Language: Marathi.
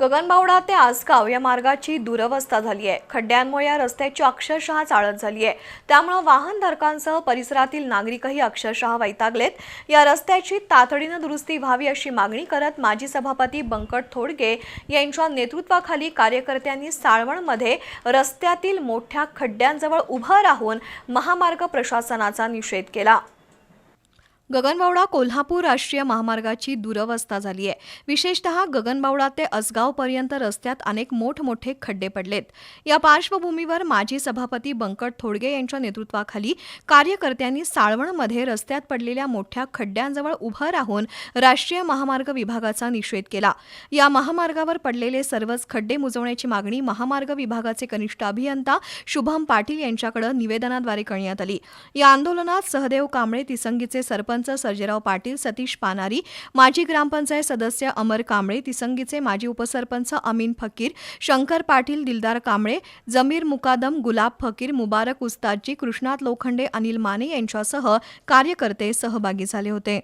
गगनबावडा ते आसगाव या मार्गाची दुरवस्था झाली आहे. खड्ड्यांमुळे या रस्त्याची अक्षरशः चाळत झाली आहे. त्यामुळं वाहनधारकांसह परिसरातील नागरिकही अक्षरशः वैतागलेत. या रस्त्याची तातडीनं दुरुस्ती व्हावी अशी मागणी करत माजी सभापती बंकट थोडगे यांच्या नेतृत्वाखाली कार्यकर्त्यांनी साळवणमध्ये रस्त्यातील मोठ्या खड्ड्यांजवळ उभं राहून महामार्ग प्रशासनाचा निषेध केला. गगनबावडा कोल्हापूर राष्ट्रीय महामार्गाची दुरवस्था झाली आहे. विशेषतः गगनबावडा ते असगावपर्यंत रस्त्यात अनेक मोठमोठे खड्डे पडलेत. या पार्श्वभूमीवर माजी सभापती बंकट थोडगे यांच्या नेतृत्वाखाली कार्यकर्त्यांनी साळवणमध्ये रस्त्यात पडलेल्या मोठ्या खड्ड्यांजवळ उभं राहून राष्ट्रीय महामार्ग विभागाचा निषेध केला. या महामार्गावर पडलेले सर्वच खड्डे मुजवण्याची मागणी महामार्ग विभागाचे कनिष्ठ अभियंता शुभम पाटील यांच्याकडे निवेदनाद्वारे करण्यात आली. या आंदोलनात सहदेव कांबळे तिसंगीचे सरपंच सर्जेराव पाटील सतीश पानारी माजी ग्रामपंचायत सदस्य अमर कांबळे तिसंगीचे माजी उपसरपंच अमीन फकीर शंकर पाटील दिलदार कांबळे जमीर मुकादम गुलाब फकीर मुबारक उस्तादजी कृष्णात लोखंडे अनिल माने यांच्यासह कार्यकर्ते सहभागी झाले होते.